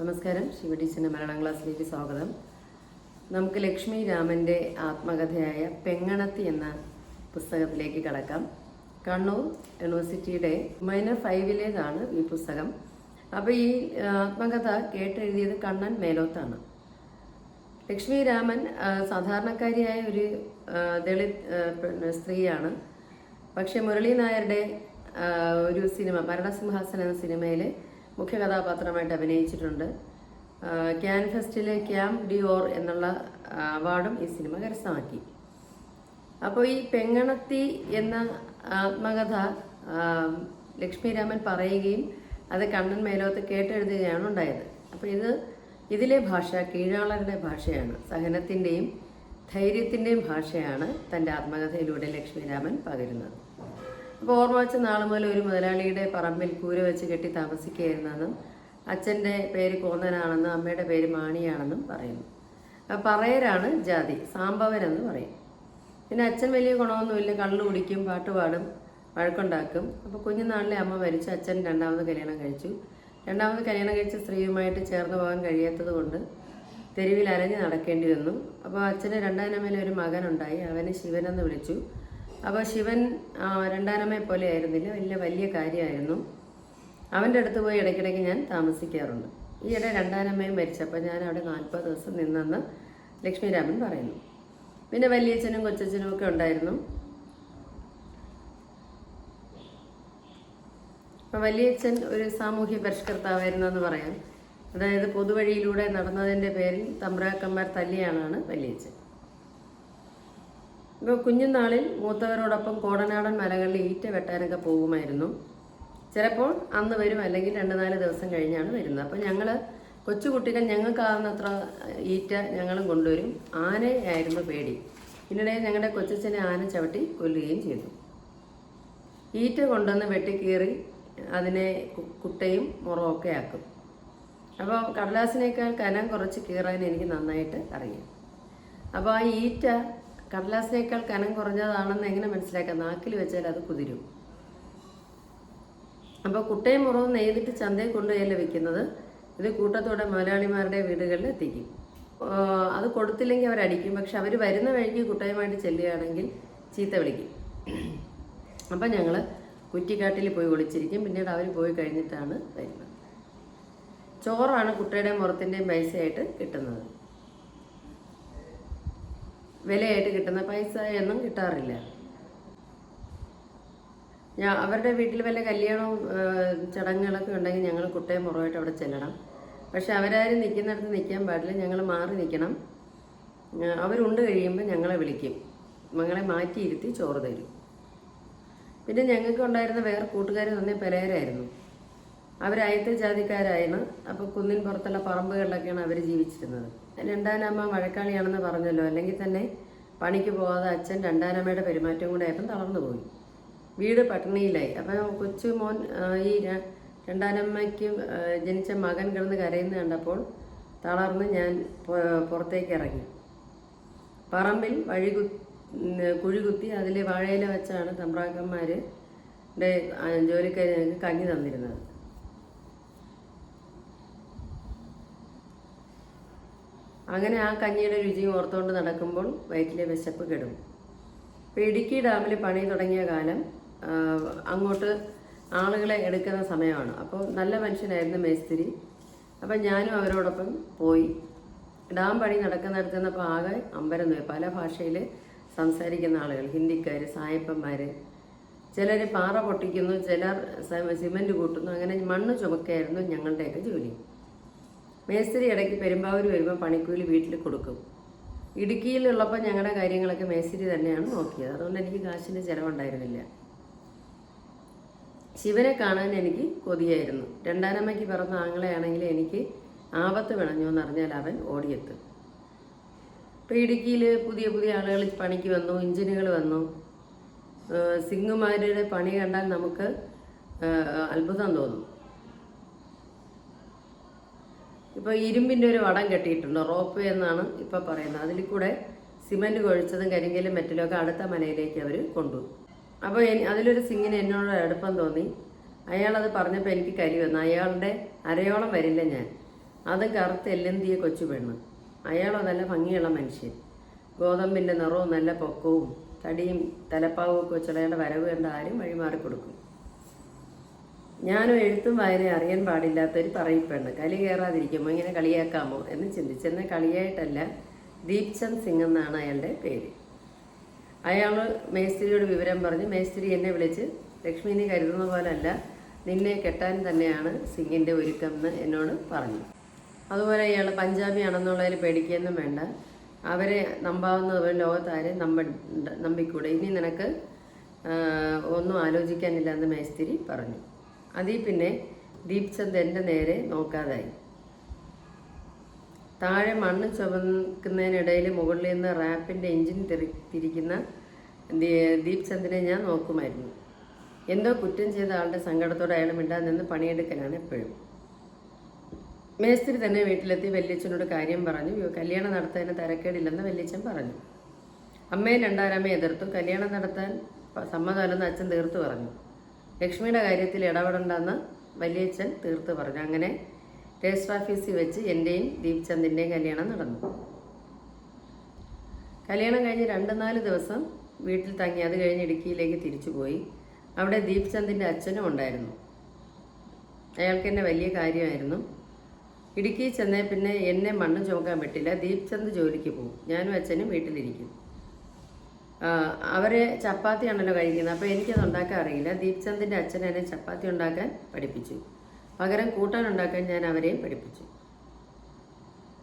നമസ്കാരം. ശിവ ടീച്ചറിന്റെ മലയാളം ക്ലാസ്സിലേക്ക് സ്വാഗതം. നമുക്ക് ലക്ഷ്മി രാമന്റെ ആത്മകഥയായ പെങ്ങണത്തി എന്ന പുസ്തകത്തിലേക്ക് കടക്കാം. കണ്ണൂർ യൂണിവേഴ്സിറ്റിയുടെ മൈനർ ഫൈവിലേതാണ് ഈ പുസ്തകം. അപ്പോൾ ഈ ആത്മകഥ കേട്ടെഴുതിയത് കണ്ണൻ മേലോത്താണ്. ലക്ഷ്മി രാമൻ സാധാരണക്കാരിയായ ഒരു ദളിത് സ്ത്രീയാണ്. പക്ഷേ മുരളി നായരുടെ ഒരു സിനിമ മരണസിംഹാസനം എന്ന സിനിമയിൽ മുഖ്യ കഥാപാത്രമായിട്ട് അഭിനയിച്ചിട്ടുണ്ട് ക്യാൻ ഫെസ്റ്റിലെ ക്യാം ഡിയോർ എന്നുള്ള അവാർഡും ഈ സിനിമ കരസ്ഥമാക്കി. അപ്പോൾ ഈ പെങ്ങണത്തി എന്ന ആത്മകഥ ആ, ലക്ഷ്മി രാമൻ പറയുകയും അത് കണ്ണൻ മേലോത്ത് കേട്ടെഴുതുകയാണ് ഉണ്ടായത്. അപ്പോൾ ഇത് ഇതിലെ ഭാഷ കീഴാളരുടെ ഭാഷയാണ്. സഹനത്തിന്റെയും ധൈര്യത്തിന്റെയും ഭാഷയാണ് തന്റെ ആത്മകഥയിലൂടെ ലക്ഷ്മി രാമൻ പകരുന്നത്. അപ്പോൾ ഓർമ്മ വെച്ച നാൾ മുതൽ ഒരു മുതലാളിയുടെ പറമ്പിൽ കൂര വെച്ച് കെട്ടി താമസിക്കുകയായിരുന്നെന്നും അച്ഛന്റെ പേര് കോന്നനാണെന്നും അമ്മയുടെ പേര് മാണിയാണെന്നും പറയുന്നു. പറയരാണ് ജാതി സാമ്പവൻ എന്ന് പറയും. പിന്നെ അച്ഛൻ വലിയ ഗുണമൊന്നുമില്ല കള്ളു കുടിക്കും പാട്ട് പാടും വഴക്കുണ്ടാക്കും. അപ്പോൾ കുഞ്ഞുനാളിലെ അമ്മ മരിച്ചു അച്ഛൻ രണ്ടാമത് കല്യാണം കഴിച്ചു. രണ്ടാമത് കല്യാണം കഴിച്ച സ്ത്രീയുമായിട്ട് ചേർന്ന് പോകാൻ കഴിയാത്തത് കൊണ്ട് തെരുവിൽ അലഞ്ഞ് നടക്കേണ്ടി വന്നു. അപ്പോൾ അച്ഛന് രണ്ടാനമ്മയിൽ ഒരു മകനുണ്ടായി അവനെ ശിവനെന്ന് വിളിച്ചു. അപ്പോൾ ശിവൻ രണ്ടാനമ്മയെ പോലെ ആയിരുന്നില്ല. വലിയ വലിയ കാര്യമായിരുന്നു. അവന്റെ അടുത്ത് പോയി ഇടയ്ക്കിടയ്ക്ക് ഞാൻ താമസിക്കാറുണ്ട്. ഈയിടെ രണ്ടാനമ്മയും മരിച്ചപ്പോൾ ഞാൻ അവിടെ നാൽപ്പത് ദിവസം നിന്നെന്ന് ലക്ഷ്മിരാമൻ പറയുന്നു. പിന്നെ വലിയച്ഛനും കൊച്ചച്ഛനും ഒക്കെ ഉണ്ടായിരുന്നു. അപ്പം വലിയച്ഛൻ ഒരു സാമൂഹ്യ പരിഷ്കർത്താവായിരുന്നു എന്ന് പറയാം. അതായത് പൊതുവഴിയിലൂടെ നടന്നതിന്റെ പേരിൽ തമ്പ്രാക്കന്മാർ തല്ലിയാണാണ് വലിയച്ഛൻ. ഇപ്പോൾ കുഞ്ഞുനാളിൽ മൂത്തവരോടൊപ്പം കോടനാടൻ മലകളിൽ ഈറ്റ വെട്ടാനൊക്കെ പോകുമായിരുന്നു. ചിലപ്പോൾ അന്ന് വരും അല്ലെങ്കിൽ രണ്ട് നാല് ദിവസം കഴിഞ്ഞാണ് വരുന്നത്. അപ്പോൾ ഞങ്ങൾ കൊച്ചുകുട്ടികൾ ഞങ്ങൾക്കാവുന്നത്ര ഈറ്റ ഞങ്ങളും കൊണ്ടുവരും. ആനയായിരുന്നു പേടി. ഇതിനിടെ ഞങ്ങളുടെ കൊച്ചച്ഛനെ ആന ചവിട്ടി കൊല്ലുകയും ചെയ്തു. ഈറ്റ കൊണ്ടുവന്ന് വെട്ടിക്കീറി അതിനെ കുട്ടയും മുറമൊക്കെ ആക്കും. അപ്പോൾ കടലാസിനേക്കാൾ കനം കുറച്ച് കീറാൻ എനിക്ക് നന്നായിട്ട് അറിയാം. അപ്പോൾ ആ ഈറ്റ കടലാസിനേക്കാൾ കനം കുറഞ്ഞതാണെന്ന് എങ്ങനെ മനസ്സിലാക്കാം? നാക്കിൽ വെച്ചാൽ അത് കുതിരും. അപ്പോൾ കുട്ടയും മുറവും നെയ്തിട്ട് ചന്തയിൽ കൊണ്ടുപോയല്ലേ വെക്കുന്നത് ഇത് കൂട്ടത്തോടെ മുതലാളിമാരുടെ വീടുകളിൽ എത്തിക്കും. അത് കൊടുത്തില്ലെങ്കിൽ അവരടിക്കും പക്ഷെ അവർ വരുന്ന വഴിക്ക് കുട്ടയുമായിട്ട് ചെല്ലുകയാണെങ്കിൽ ചീത്ത വിളിക്കും. അപ്പം ഞങ്ങൾ കുറ്റിക്കാട്ടിൽ പോയി ഒളിച്ചിരിക്കും. പിന്നീട് അവർ പോയി കഴിഞ്ഞിട്ടാണ് വരുന്നത്. ചോറാണ് കുട്ടയുടെയും മുറത്തിന്റെയും പൈസയായിട്ട് കിട്ടുന്നത്. വിലയായിട്ട് കിട്ടുന്ന പൈസ ഒന്നും കിട്ടാറില്ല. ഞാൻ അവരുടെ വീട്ടിൽ വല്ല കല്യാണവും ചടങ്ങുകളൊക്കെ ഉണ്ടെങ്കിൽ ഞങ്ങൾ കുട്ടയും മുറവായിട്ട് അവിടെ ചെല്ലണം. പക്ഷെ അവരാരും നിൽക്കുന്നിടത്ത് നിൽക്കാൻ പാടില്ല. ഞങ്ങൾ മാറി നിൽക്കണം. അവരുണ്ട് കഴിയുമ്പോൾ ഞങ്ങളെ വിളിക്കും. ഞങ്ങളെ മാറ്റിയിരുത്തി ചോറ് തരും. പിന്നെ ഞങ്ങൾക്ക് ഉണ്ടായിരുന്ന വേറെ കൂട്ടുകാർ തന്നെ പലരായിരുന്നു അവരയത്തെ ജാതിക്കാരായിരുന്നു അപ്പോൾ കുന്നിൻ പുറത്തുള്ള പറമ്പുകളിലൊക്കെയാണ് അവർ ജീവിച്ചിരുന്നത്. രണ്ടാനമ്മ മഴക്കാളിയാണെന്ന് പറഞ്ഞല്ലോ. അല്ലെങ്കിൽ തന്നെ പണിക്ക് പോകാതെ അച്ഛൻ രണ്ടാനമ്മയുടെ പെരുമാറ്റം കൂടെ ആയപ്പം തളർന്നു പോയി. വീട് പട്ടിണിയിലായി. അപ്പം കൊച്ചു മോൻ ഈ രണ്ടാനമ്മയ്ക്ക് ജനിച്ച മകൻ കിടന്ന് കരയുന്ന കണ്ടപ്പോൾ തളർന്ന് ഞാൻ പുറത്തേക്ക് ഇറങ്ങി. പറമ്പിൽ വഴി കു കുഴി കുത്തി അതിൽ വാഴയില വെച്ചാണ് തമ്പ്രാക്കന്മാർ ജോലിക്കാരി ഞങ്ങൾക്ക് കഞ്ഞി തന്നിരുന്നത്. അങ്ങനെ ആ കഞ്ഞിയുടെ രുചി ഓർത്തുകൊണ്ട് നടക്കുമ്പോൾ വയറ്റിലെ വിശപ്പ് കെടും. ഇപ്പോൾ ഇടുക്കി ഡാമിൽ പണി തുടങ്ങിയ കാലം അങ്ങോട്ട് ആളുകളെ എടുക്കുന്ന സമയമാണ്. അപ്പോൾ നല്ല മനുഷ്യനായിരുന്നു മേസ്തിരി. അപ്പം ഞാനും അവരോടൊപ്പം പോയി. ഡാം പണി നടക്കുന്നിടത്ത് നിന്നപ്പോൾ ആകെ അമ്പരം നോയി പല ഭാഷയിൽ സംസാരിക്കുന്ന ആളുകൾ ഹിന്ദിക്കാർ സായപ്പന്മാർ ചിലർ പാറ പൊട്ടിക്കുന്നു ചിലർ സിമെന്റ് കൂട്ടുന്നു. അങ്ങനെ മണ്ണ് ചുമക്കായിരുന്നു ഞങ്ങളുടെയൊക്കെ ജോലി. മേസ്തിരി ഇടയ്ക്ക് പെരുമ്പാവൂർ വരുമ്പോൾ പണിക്കൂലി വീട്ടിൽ കൊടുക്കും. ഇടുക്കിയിലുള്ളപ്പോൾ ഞങ്ങളുടെ കാര്യങ്ങളൊക്കെ മേസ്തിരി തന്നെയാണ് നോക്കിയത്. അതുകൊണ്ട് എനിക്ക് കാശിന്റെ ചിലവുണ്ടായിരുന്നില്ല. ശിവനെ കാണാൻ എനിക്ക് കൊതിയായിരുന്നു. രണ്ടാനമ്മയ്ക്ക് പിറന്ന ആങ്ങളെയാണെങ്കിൽ എനിക്ക് ആപത്ത് വിളഞ്ഞു എന്നറിഞ്ഞാൽ അവൻ ഓടിയെത്തും. ഇപ്പോൾ ഇടുക്കിയിൽ പുതിയ പുതിയ ആളുകൾ പണിക്ക് വന്നു എഞ്ചിനുകൾ വന്നു. സിംഗുമാരുടെ പണി കണ്ടാൽ നമുക്ക് അത്ഭുതം തോന്നും. ഇപ്പോൾ ഇരുമ്പിന്റെ ഒരു വടം കെട്ടിയിട്ടുണ്ട്. റോപ്പ് എന്നാണ് ഇപ്പോൾ പറയുന്നത്. അതിൽ കൂടെ സിമന്റ് കൊഴിച്ചതും കരിങ്കലും മെറ്റലും അടുത്ത മലയിലേക്ക് അവർ കൊണ്ടുപോകും അപ്പോൾ അതിലൊരു സിംഗിന് എന്നോട് അടുപ്പം തോന്നി. അയാളത് പറഞ്ഞപ്പോൾ എനിക്ക് കരി വന്നു. അയാളുടെ അരയോളം വരില്ല ഞാൻ. അത് കറുത്ത് എല്ലെന്തിയ കൊച്ചു പെണ്ണ്. അയാളോ നല്ല ഭംഗിയുള്ള മനുഷ്യൻ. ഗോതമ്പിന്റെ നിറവും നല്ല പൊക്കവും തടിയും തലപ്പാവും ഒക്കെ വെച്ചുള്ള വരവ് കണ്ട ആരും വഴിമാറി കൊടുക്കും. ഞാനും എഴുത്തും വായന അറിയാൻ പാടില്ലാത്തൊരു പറയിപ്പെണ്ണ് കലി കയറാതിരിക്കുമ്പോൾ ഇങ്ങനെ കളിയാക്കാമോ? എന്ന് ചിന്തിച്ചെന്നെ കളിയായിട്ടല്ല ദീപ്ചന്ദ് സിംഗ് എന്നാണ് അയാളുടെ പേര്. അയാൾ മേസ്ത്രിയോട് വിവരം പറഞ്ഞ് മേസ്ത്രി എന്നെ വിളിച്ച് ലക്ഷ്മി കരുതുന്ന പോലല്ല നിന്നെ കെട്ടാൻ തന്നെയാണ് സിംഗിന്റെ ഒരുക്കം എന്ന് എന്നോട് പറഞ്ഞു. അതുപോലെ അയാൾ പഞ്ചാബി ആണെന്നുള്ളതിൽ പേടിക്കുകയൊന്നും വേണ്ട. അവരെ നമ്പാവുന്നവർ ലോകത്താരെ നമ്പ നമ്പിക്കൂടെ. ഇനി നിനക്ക് ഒന്നും ആലോചിക്കാനില്ല എന്ന് മേസ്തിരി പറഞ്ഞു. അതിൽ പിന്നെ ദീപ്ചന്ദ് എന്റെ നേരെ നോക്കാതായി. താഴെ മണ്ണ് ചുമക്കുന്നതിനിടയിൽ മുകളിൽ നിന്ന് റാപ്പിന്റെ എഞ്ചിൻ തിരി തിരിക്കുന്ന ദീപ്ചന്ദിനെ ഞാൻ നോക്കുമായിരുന്നു. എന്തോ കുറ്റം ചെയ്ത ആളുടെ സങ്കടത്തോടെ അയാൾ മിണ്ടാതെ നിന്ന് പണിയെടുക്കലാണ് എപ്പോഴും. മേസ്ത്രി തന്നെ വീട്ടിലെത്തി വല്യച്ഛനോട് കാര്യം പറഞ്ഞു. കല്യാണം നടത്താൻ തരക്കേടില്ലെന്ന് വല്യച്ഛൻ പറഞ്ഞു. അമ്മയും രണ്ടാരമ്മയും എതിർത്തു. കല്യാണം നടത്താൻ സമ്മതമല്ലെന്ന് അച്ഛൻ തീർത്തു പറഞ്ഞു. ലക്ഷ്മിയുടെ കാര്യത്തിൽ ഇടപെടണ്ടെന്ന് വലിയച്ഛൻ തീർത്ത് പറഞ്ഞു. അങ്ങനെ രജിസ്റ്റർ ഓഫീസിൽ വെച്ച് എന്റെയും ദീപ്ചന്ദിന്റെയും കല്യാണം നടന്നു. കല്യാണം കഴിഞ്ഞ് രണ്ട് നാല് ദിവസം വീട്ടിൽ തങ്ങി അത് കഴിഞ്ഞ് ഇടുക്കിയിലേക്ക് തിരിച്ചു പോയി. അവിടെ ദീപ്ചന്ദിന്റെ അച്ഛനും ഉണ്ടായിരുന്നു. അയാൾക്ക് എന്നെ വലിയ കാര്യമായിരുന്നു. ഇടുക്കി ചെന്നേ പിന്നെ എന്നെ മണ്ണ് ചുമക്കാൻ പറ്റില്ല. ദീപ്ചന്ദ് ജോലിക്ക് പോകും. ഞാനും അച്ഛനും വീട്ടിലിരിക്കും. ആ, അവർ ചപ്പാത്തിയാണല്ലോ കഴിക്കുന്നത്. അപ്പോൾ എനിക്കത് ഉണ്ടാക്കാൻ അറിയില്ല. ദീപ്ചന്ദിന്റെ അച്ഛൻ എന്നെ ചപ്പാത്തി ഉണ്ടാക്കാൻ പഠിപ്പിച്ചു. പകരം കൂട്ടാൻ ഉണ്ടാക്കാൻ ഞാൻ അവരെയും പഠിപ്പിച്ചു.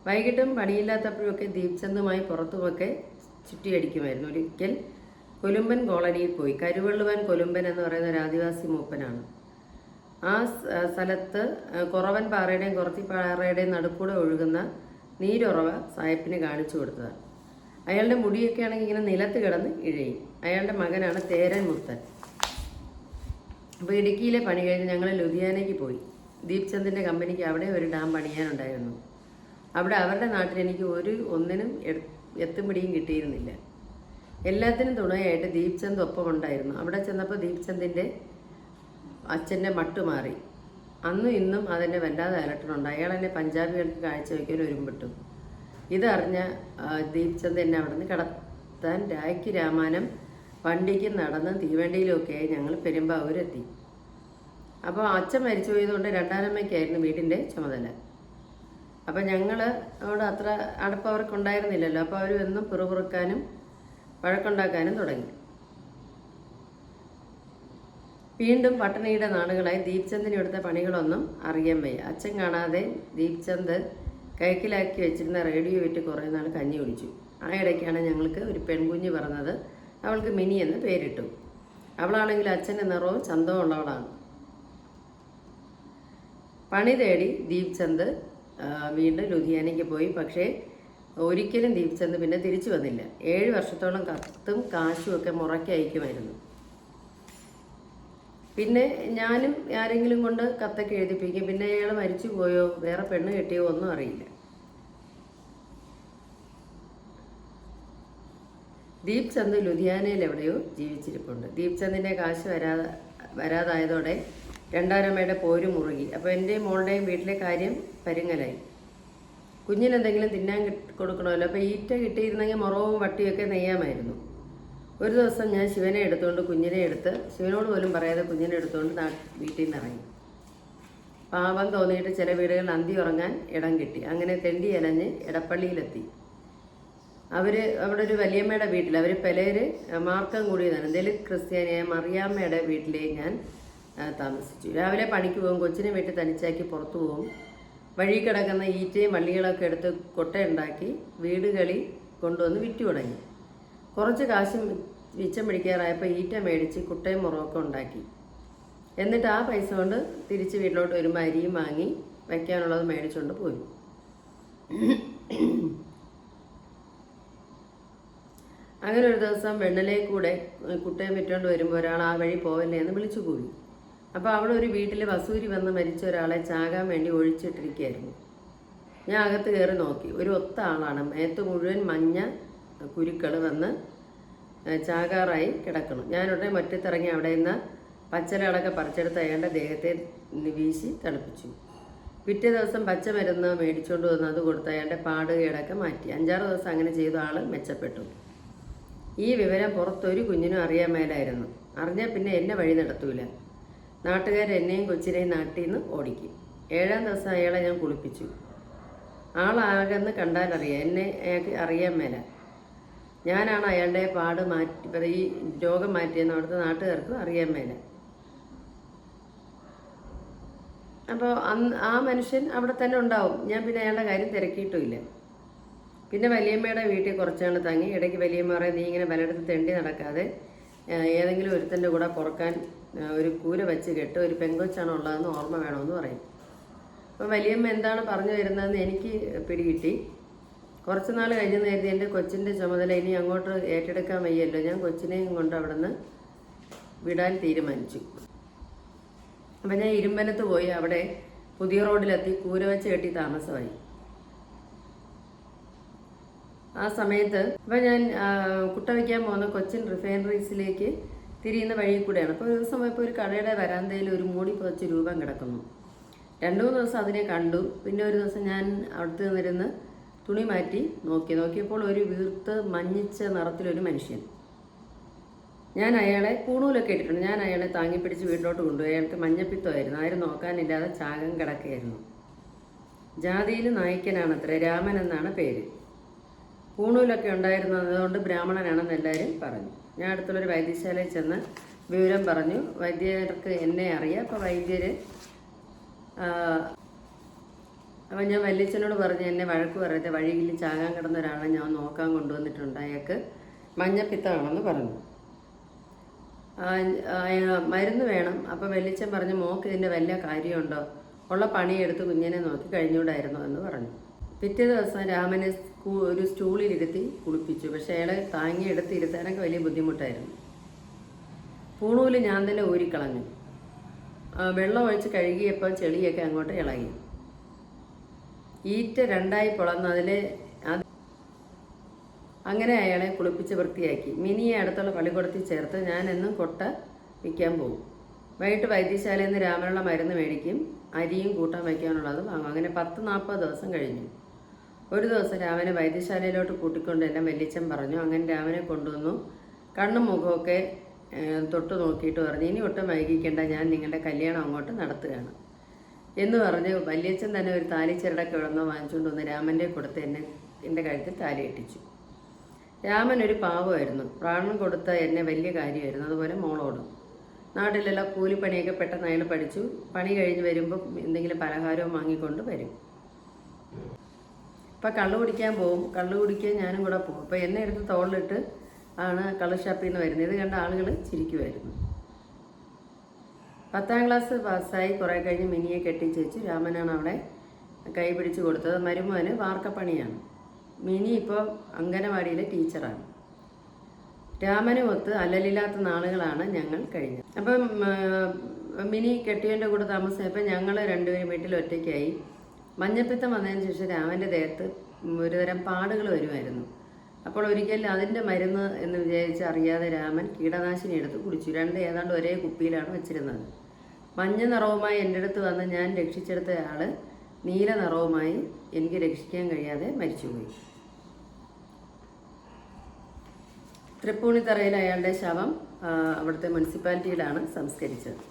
വൈകിട്ടും പണിയില്ലാത്തപ്പോഴൊക്കെ ദീപ്ചന്ദുമായി പുറത്തുമൊക്കെ ചുറ്റിയടിക്കുമായിരുന്നു. ഒരിക്കൽ കൊലുമ്പൻ കോളനിയിൽ പോയി. കരുവള്ളുവൻ കൊലുമ്പൻ എന്ന് പറയുന്ന ഒരു ആദിവാസി മൂപ്പനാണ്. ആ സ്ഥലത്ത് കുറവൻ പാറയുടെയും കുറത്തി പാറയുടെയും നടുക്കൂടെ ഒഴുകുന്ന നീരുറവ സായപ്പിന് കാണിച്ചു കൊടുത്തതാണ്. അയാളുടെ മുടിയൊക്കെ ആണെങ്കിൽ ഇങ്ങനെ നിലത്ത് കിടന്ന് ഇഴയും. അയാളുടെ മകനാണ് തേരൻ മുത്തൻ. അപ്പോൾ ഇടുക്കിയിലെ പണി കഴിഞ്ഞ് ഞങ്ങൾ ലുധിയാനയ്ക്ക് പോയി. ദീപ്ചന്ദിന്റെ കമ്പനിക്ക് അവിടെ ഒരു ഡാം പണിയാനുണ്ടായിരുന്നു. അവിടെ അവരുടെ നാട്ടിൽ എനിക്ക് ഒരു ഒന്നിനും എട്- എത്തും പിടിയും കിട്ടിയിരുന്നില്ല. എല്ലാത്തിനും തുണയായിട്ട് ദീപ്ചന്ദ് ഒപ്പം ഉണ്ടായിരുന്നു. അവിടെ ചെന്നപ്പോൾ ദീപ്ചന്ദിന്റെ അച്ഛന്റെ മട്ട് മാറി. അന്നും ഇന്നും അതെന്നെ വല്ലാതെ അലട്ടണുണ്ട് അയാൾ എന്നെ പഞ്ചാബികൾക്ക് കാഴ്ചവെക്കാൻ ഒരുമ്പിട്ടു. ഇതറിഞ്ഞ ദീപ്ചന്ദ് എന്നെ അവിടെ നിന്ന് കടത്താൻ രായ്ക്ക് രാമാനം വണ്ടിക്ക് നടന്ന് തീവണ്ടിയിലുമൊക്കെയായി ഞങ്ങൾ പെരുമ്പാവൂരെത്തി. അപ്പോൾ അച്ഛൻ മരിച്ചു പോയതുകൊണ്ട് രണ്ടാനമ്മയ്ക്കായിരുന്നു വീടിന്റെ ചുമതല. അപ്പം ഞങ്ങൾ അവിടെ അത്ര അടുപ്പം അവർക്കുണ്ടായിരുന്നില്ലല്ലോ അപ്പോൾ അവർ എന്നും പിറുപിറുക്കാനും വഴക്കുണ്ടാക്കാനും തുടങ്ങി. വീണ്ടും പട്ടണിയുടെ നാടുകളായി ദീപ്ചന്ദിന് എടുത്ത പണികളൊന്നും അറിയാൻ വയ്യ. അച്ഛൻ കാണാതെ ദീപ്ചന്ദ് കൈക്കിലാക്കി വെച്ചിരുന്ന റേഡിയോ വിറ്റ് കുറേ നാൾ കഞ്ഞി കുടിച്ചു. ആ ഇടയ്ക്കാണ് ഞങ്ങൾക്ക് ഒരു പെൺകുഞ്ഞ് പറഞ്ഞത് അവൾക്ക് മിനി എന്ന് പേരിട്ടു. അവളാണെങ്കിൽ അച്ഛന്റെ നിറവും ചന്തവും ഉള്ളവളാണ്. പണി തേടി ദീപ്ചന്ദ് ചന്ദ് വീണ്ടും ലുധിയാനയ്ക്ക് പോയി. പക്ഷേ ഒരിക്കലും ദീപ്ചന്ദ് പിന്നെ തിരിച്ചു വന്നില്ല. ഏഴ് വർഷത്തോളം കത്തും കാശുമൊക്കെ ഒക്കെ മുറയ്ക്ക് അയക്കുമായിരുന്നു. പിന്നെ ഞാനും ആരെങ്കിലും കൊണ്ട് കത്തൊക്കെ എഴുതിപ്പിക്കും. പിന്നെ അയാൾ മരിച്ചു പോയോ? വേറെ പെണ്ണ് കെട്ടിയോ? ഒന്നും അറിയില്ല. ദീപ് ചന്ദ് ലുധിയാനയിൽ എവിടെയോ ജീവിച്ചിരിപ്പുണ്ട്. ദീപ് ചന്ദിന്റെ കാശ് വരാതെ വരാതായതോടെ രണ്ടാരമ്മയുടെ പോര് മുറുകി. അപ്പോൾ എന്റെയും മോളുടെയും വീട്ടിലെ കാര്യം പരുങ്ങലായി. കുഞ്ഞിനെന്തെങ്കിലും തിന്നാൻ കൊടുക്കണമല്ലോ? അപ്പോൾ ഈറ്റ കിട്ടിയിരുന്നെങ്കിൽ മുറവും വട്ടിയൊക്കെ നെയ്യാമായിരുന്നു. ഒരു ദിവസം ഞാൻ ശിവനെ എടുത്തുകൊണ്ട് കുഞ്ഞിനെ എടുത്ത് ശിവനോട് പോലും പറയാതെ കുഞ്ഞിനെ എടുത്തുകൊണ്ട് വീട്ടിൽ നിന്ന് ഇറങ്ങി. പാപം തോന്നിയിട്ട് ചില വീടുകളിൽ അന്തി ഉറങ്ങാൻ ഇടം കിട്ടി. അങ്ങനെ തെണ്ടി അലഞ്ഞ് എടപ്പള്ളിയിലെത്തി. അവർ അവിടെ ഒരു വലിയമ്മയുടെ വീട്ടിൽ അവർ പലര് മാർക്കം കൂടിയതാണ്. ദലിത് ക്രിസ്ത്യാനിയായ മറിയാമ്മയുടെ വീട്ടിലേ ഞാൻ താമസിച്ചു. രാവിലെ പണിക്ക് പോകും കൊച്ചിനെ വീട്ടിൽ തനിച്ചാക്കി പുറത്തു പോകും. വഴി കിടക്കുന്ന ഈറ്റയും വള്ളികളൊക്കെ എടുത്ത് കൊട്ടയുണ്ടാക്കി വീടുകളിൽ കൊണ്ടുവന്ന് വിറ്റു തുടങ്ങി. കുറച്ച് കാശ് മിച്ചം പിടിക്കാറായപ്പോൾ ഈറ്റ മേടിച്ച് കുട്ടയും മുറവൊക്കെ ഉണ്ടാക്കി. എന്നിട്ട് ആ പൈസ കൊണ്ട് തിരിച്ച് വീട്ടിലോട്ട് വരുമ്പോൾ അരിയും വാങ്ങി വയ്ക്കാനുള്ളത് മേടിച്ചുകൊണ്ട് പോയി. അങ്ങനെ ഒരു ദിവസം വെണ്ണലേ കൂടെ കുട്ടയും വിറ്റുകൊണ്ട് വരുമ്പോൾ ഒരാൾ ആ വഴി പോവല്ലേ എന്ന് വിളിച്ചു കൂടി അപ്പോൾ അവിടെ ഒരു വീട്ടിൽ വസൂരി വന്ന് മരിച്ച ഒരാളെ ചാകാൻ വേണ്ടി ഒഴിച്ചിട്ടിരിക്കുകയായിരുന്നു. ഞാൻ അകത്ത് കയറി നോക്കി. ഒരു ഒത്ത ആളാണ്. മേത്ത് മുഴുവൻ മഞ്ഞ കുരുക്കൾ വന്ന് ചാകാറായി കിടക്കണം ഞാനുടനെ മറ്റത്തിറങ്ങി അവിടെ നിന്ന് പച്ചലകളൊക്കെ പറിച്ചെടുത്ത് അയാളുടെ ദേഹത്തെ വീശി തണുപ്പിച്ചു. പിറ്റേ ദിവസം പച്ചമരുന്ന് മേടിച്ചുകൊണ്ട് വന്ന് അത് കൊടുത്ത് അയാളുടെ പാടുകേടൊക്കെ മാറ്റി. അഞ്ചാറ് ദിവസം അങ്ങനെ ചെയ്ത ആൾ മെച്ചപ്പെട്ടു. ഈ വിവരം പുറത്തൊരു കുഞ്ഞിനും അറിയാൻ മേലായിരുന്നു. അറിഞ്ഞാൽ പിന്നെ എന്നെ വഴി നടത്തൂല. നാട്ടുകാർ എന്നെയും കൊച്ചിനെയും നാട്ടിൽ നിന്ന് ഓടിക്കും. ഏഴാം ദിവസം അയാളെ ഞാൻ കുളിപ്പിച്ചു. ആളാകെന്ന് കണ്ടാലറിയാം. എന്നെ അയാൾക്ക് അറിയാൻ മേല. ഞാനാണ് അയാളുടെ പാട് മാറ്റി ഈ രോഗം മാറ്റിയെന്ന് അവിടുത്തെ നാട്ടുകാർക്കും അറിയാൻ മേല. അപ്പോൾ അന്ന് ആ മനുഷ്യൻ അവിടെ തന്നെ ഉണ്ടാവും. ഞാൻ പിന്നെ അയാളുടെ കാര്യം തിരക്കിയിട്ടുമില്ല. പിന്നെ വലിയമ്മയുടെ വീട്ടിൽ കുറച്ചാണ് തങ്ങി ഇടയ്ക്ക് വലിയമ്മ പറയും നീ ഇങ്ങനെ പലയിടത്ത് തെണ്ടി നടക്കാതെ ഏതെങ്കിലും ഒരുത്തന്റെ കൂടെ പുറക്കാൻ ഒരു കൂര വെച്ച് കെട്ട് ഒരു പെങ്കൊച്ചാണ് ഉള്ളതെന്ന് ഓർമ്മ വേണമെന്ന് പറയും. അപ്പോൾ വലിയമ്മ എന്താണ് പറഞ്ഞു വരുന്നതെന്ന് എനിക്ക് പിടികിട്ടി. കുറച്ച് നാൾ കഴിഞ്ഞെന്ന് കരുതി എന്റെ കൊച്ചിന്റെ ചുമതല ഇനി അങ്ങോട്ട് ഏറ്റെടുക്കാൻ വയ്യല്ലോ. ഞാൻ കൊച്ചിനെയും കൊണ്ട് അവിടെ നിന്ന് വിടാൻ തീരുമാനിച്ചു. അപ്പം ഞാൻ ഇരുമ്പനത്ത് പോയി. അവിടെ പുതിയ റോഡിലെത്തി. കൂര വെച്ച് കെട്ടി താമസമായി. ആ സമയത്ത് അപ്പം ഞാൻ കുട്ട വയ്ക്കാൻ പോകുന്ന കൊച്ചിൻ റിഫൈനറീസിലേക്ക് തിരിയുന്ന വഴി കൂടെയാണ്. അപ്പോൾ ഒരു ദിവസം ഇപ്പോൾ ഒരു കടയുടെ വരാന്തയിൽ ഒരു മൂടി പുതച്ച് രൂപം കിടക്കുന്നു. രണ്ടു മൂന്ന് ദിവസം അതിനെ കണ്ടു. പിന്നെ ഒരു ദിവസം ഞാൻ അടുത്ത് നിന്നിരുന്ന് തുണി മാറ്റി നോക്കി. നോക്കിയപ്പോൾ ഒരു വീർത്ത് മഞ്ഞിച്ച നിറത്തിലൊരു മനുഷ്യൻ. ഞാൻ അയാളെ കൂണൂലൊക്കെ ഇട്ടിട്ടുണ്ട്. ഞാൻ അയാളെ താങ്ങി പിടിച്ച് വീട്ടിലോട്ട് കൊണ്ടുപോയി. അയാൾക്ക് മഞ്ഞപ്പിത്തമായിരുന്നു. ആരും നോക്കാനില്ലാതെ ചാകം കിടക്കുകയായിരുന്നു. ജാതിയിൽ നായ്ക്കനാണത്രേ രാമൻ എന്നാണ് പേര്. കൂണൂലൊക്കെ ഉണ്ടായിരുന്നതുകൊണ്ട് ബ്രാഹ്മണനാണെന്ന് എല്ലാവരും പറഞ്ഞു. ഞാൻ അടുത്തുള്ളൊരു വൈദ്യശാലയിൽ ചെന്ന് വിവരം പറഞ്ഞു. വൈദ്യർക്ക് എന്നെ അറിയാം. അപ്പോൾ വൈദ്യർ അപ്പം ഞാൻ വല്യച്ഛനോട് പറഞ്ഞ് എന്നെ വഴക്ക് പറയത്തെ വഴിയിൽ ചാകാൻ കിടന്ന ഒരാളെ ഞാൻ നോക്കാൻ കൊണ്ടുവന്നിട്ടുണ്ട്. അയാൾക്ക് മഞ്ഞപ്പിത്തമാണെന്ന് പറഞ്ഞു. മരുന്ന് വേണം. അപ്പം വല്യച്ഛൻ പറഞ്ഞു മോക്ക് ഇതിന്റെ വല്ല കാര്യമുണ്ടോ? ഉള്ള പണിയെടുത്ത് കുഞ്ഞിനെ നോക്കി കഴിഞ്ഞൂടായിരുന്നു എന്ന് പറഞ്ഞു. പിറ്റേ ദിവസം രാമനെ സ്കൂ- ഒരു സ്റ്റൂളിലിരുത്തി കുളിപ്പിച്ചു. പക്ഷേ അയാളെ താങ്ങി എടുത്ത് ഇരുത്താനൊക്കെ വലിയ ബുദ്ധിമുട്ടായിരുന്നു. പൂണൂൽ ഞാൻ തന്നെ ഊരിക്കളഞ്ഞു. വെള്ളം ഒഴിച്ച് കഴുകിയപ്പോൾ ചെളിയൊക്കെ അങ്ങോട്ട് ഇളകി. ഈറ്റ രണ്ടായി പൊളന്ന് അതിൽ അങ്ങനെ അയാളെ കുളിപ്പിച്ച് വൃത്തിയാക്കി. മിനിയെ അടുത്തുള്ള പള്ളിക്കൂടത്തിൽ ചേർത്ത് ഞാൻ എന്നും കൊട്ട വിൽക്കാൻ പോകും. വൈകിട്ട് വൈദ്യശാലയിൽ നിന്ന് രാമനുള്ള മരുന്ന് മേടിക്കും. അരിയും കൂട്ടാൻ വയ്ക്കാനുള്ളത് വാങ്ങും. അങ്ങനെ പത്ത് നാൽപ്പത് ദിവസം കഴിഞ്ഞു. ഒരു ദിവസം രാമനെ വൈദ്യശാലയിലോട്ട് കൂട്ടിക്കൊണ്ട് എന്നെ വല്യച്ഛൻ പറഞ്ഞു. അങ്ങനെ രാമനെ കൊണ്ടുവന്നു. കണ്ണും മുഖമൊക്കെ തൊട്ട് നോക്കിയിട്ട് പറഞ്ഞു. ഇനി ഒട്ടും വൈകിക്കേണ്ട. ഞാൻ നിങ്ങളുടെ കല്യാണം അങ്ങോട്ട് നടത്തുകയാണ്. എന്ന് പറഞ്ഞ് വല്യച്ഛൻ തന്നെ ഒരു താലി ചിരടൊക്കെ ഇവിടുന്ന് വാങ്ങിച്ചുകൊണ്ട് വന്ന് രാമന്റെ കൊടുത്ത് എന്നെ എന്റെ കഴുത്തിൽ താലി കെട്ടിച്ചു. രാമൻ ഒരു പാവമായിരുന്നു. പ്രാണൻ കൊടുത്ത എന്നെ വലിയ കാര്യമായിരുന്നു. അതുപോലെ മോളോടും. നാട്ടിലെല്ലാം കൂലിപ്പണിയൊക്കെ പെട്ടെന്ന് അയാൾ പഠിച്ചു. പണി കഴിഞ്ഞ് വരുമ്പോൾ എന്തെങ്കിലും പലഹാരവും വാങ്ങിക്കൊണ്ട് വരും. ഇപ്പം കള്ളു കുടിക്കാൻ പോകും കള്ളു കുടിക്കാൻ ഞാനും കൂടെ പോകും അപ്പോൾ എന്നെ എടുത്ത് തോളിലിട്ട് ആണ് കള്ള് ഷാപ്പിൽ നിന്ന് വരുന്നത്. ഇത് കണ്ട ആളുകൾ ചിരിക്കുമായിരുന്നു പത്താം ക്ലാസ് പാസ്സായി കുറേ കഴിഞ്ഞ് മിനിയെ കെട്ടിച്ചേച്ച് രാമനാണ് അവിടെ കൈ പിടിച്ച് കൊടുത്തത്. മരുമോന് വാർക്കപ്പണിയാണ്. മിനി ഇപ്പോൾ അംഗനവാടിയിലെ ടീച്ചറാണ്. രാമനുമൊത്ത് അല്ലലില്ലാത്ത നാളുകളാണ് ഞങ്ങൾ കഴിഞ്ഞത്. അപ്പം മിനി കെട്ടിയന്റെ കൂടെ താമസിച്ചപ്പോൾ ഞങ്ങൾ രണ്ടുപേരും വീട്ടിൽ ഒറ്റയ്ക്കായി. മഞ്ഞപ്പിത്തം വന്നതിന് ശേഷം രാമന്റെ ദേഹത്ത് ഒരുതരം പാടുകൾ വരുമായിരുന്നു. അപ്പോൾ ഒരിക്കൽ അതിന്റെ മരുന്ന് എന്ന് വിചാരിച്ച് അറിയാതെ രാമൻ കീടനാശിനി എടുത്ത് കുടിച്ചു. രണ്ട് ഏതാണ്ട് ഒരേ കുപ്പിയിലാണ് വെച്ചിരുന്നത്. മഞ്ഞ നിറവുമായി എന്റെ അടുത്ത് വന്ന് ഞാൻ രക്ഷിച്ചെടുത്ത ആൾ നീല നിറവുമായി എനിക്ക് രക്ഷിക്കാൻ കഴിയാതെ മരിച്ചുപോയി. തൃപ്പൂണിത്തറയിൽ അയാളുടെ ശവം അവിടുത്തെ മുനിസിപ്പാലിറ്റിയിലാണ് സംസ്കരിച്ചത്.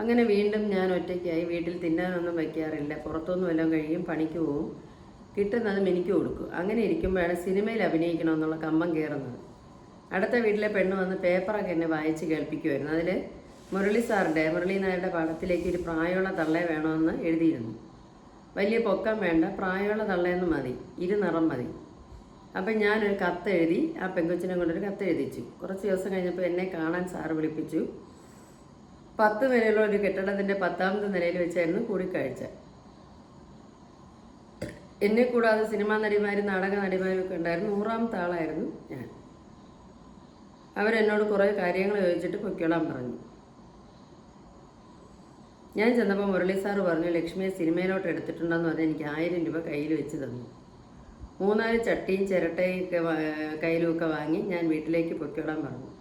അങ്ങനെ വീണ്ടും ഞാൻ ഒറ്റയ്ക്കായി വീട്ടിൽ തിന്നാനൊന്നും വയ്ക്കാറില്ല. പുറത്തൊന്നും എല്ലാം കഴിയും പണിക്ക് പോവും. കിട്ടുന്നതും എനിക്ക് കൊടുക്കും. അങ്ങനെ ഇരിക്കുമ്പോഴാണ് സിനിമയിൽ അഭിനയിക്കണമെന്നുള്ള കമ്പം കയറുന്നത്. അടുത്ത വീട്ടിലെ പെണ്ണ് വന്ന് പേപ്പറൊക്കെ എന്നെ വായിച്ച് കേൾപ്പിക്കുമായിരുന്നു അതിൽ മുരളി സാറിന്റെ മുരളി നായരുടെ പടത്തിലേക്ക് ഒരു പ്രായമുള്ള തള്ളെ വേണമെന്ന് എഴുതിയിരുന്നു. വലിയ പൊക്കം വേണ്ട പ്രായമുള്ള തള്ളയെന്ന് മതി ഇരുനിറം മതി. അപ്പം ഞാനൊരു കത്ത് എഴുതി ആ പെങ്കൊച്ചിനെ കൊണ്ടൊരു കത്ത് എഴുതിച്ചു. കുറച്ച് ദിവസം കഴിഞ്ഞപ്പോൾ എന്നെ കാണാൻ സാറ് വിളിപ്പിച്ചു. പത്ത് നിലയിലുള്ള ഒരു കെട്ടിടത്തിന്റെ പത്താമത്തെ നിലയിൽ വെച്ചായിരുന്നു കൂടിക്കാഴ്ച. എന്നെ കൂടാതെ സിനിമാ നടിമാരും നാടക നടിമാരും ഒക്കെ ഉണ്ടായിരുന്നു. നൂറാമത്തെ ആളായിരുന്നു ഞാൻ. അവരെന്നോട് കുറേ കാര്യങ്ങൾ ചോദിച്ചിട്ട് പൊയ്ക്കോളാൻ പറഞ്ഞു. ഞാൻ ചെന്നപ്പോൾ മുരളി സാറ് പറഞ്ഞു ലക്ഷ്മിയെ സിനിമയിലോട്ട് എടുത്തിട്ടുണ്ടെന്ന് പറഞ്ഞാൽ എനിക്ക് ആയിരം രൂപ കയ്യിൽ വെച്ച് തന്നു. മൂന്നാൽ ചട്ടിയും ചിരട്ടയും ഒക്കെ വാ- കയ്യിലുമൊക്കെ വാങ്ങി ഞാൻ വീട്ടിലേക്ക് പൊയ്ക്കോളാൻ പറഞ്ഞു.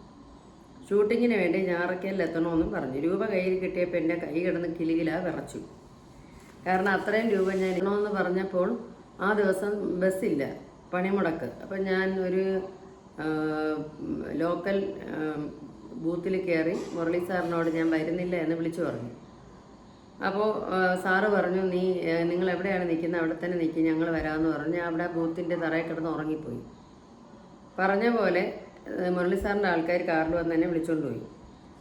ഷൂട്ടിങ്ങിന് വേണ്ടി ഞാറക്കലിൽ എത്തണമെന്നും പറഞ്ഞു. രൂപ കയ്യിൽ കിട്ടിയപ്പോൾ എന്റെ കൈ കിടന്ന് കിലുകിലാ വിറച്ചു. കാരണം അത്രയും രൂപ ഞാൻ ഇടണമെന്ന് പറഞ്ഞപ്പോൾ ആ ദിവസം ബസ്സില്ല പണിമുടക്ക്. അപ്പം ഞാൻ ഒരു ലോക്കൽ ബൂത്തിൽ കയറി മുരളി സാറിനോട് ഞാൻ വരുന്നില്ല എന്ന് വിളിച്ചു പറഞ്ഞു. അപ്പോൾ സാറ് പറഞ്ഞു നീ നിങ്ങൾ എവിടെയാണ് നിൽക്കുന്നത്? അവിടെ തന്നെ നിൽക്കും ഞങ്ങൾ വരാമെന്ന് പറഞ്ഞു. അവിടെ ബൂത്തിന്റെ തറയിൽ കിടന്ന് ഉറങ്ങിപ്പോയി. പറഞ്ഞ പോലെ മുരളി സാറിന്റെ ആൾക്കാർ കാറിൽ വന്ന് തന്നെ വിളിച്ചുകൊണ്ട് പോയി.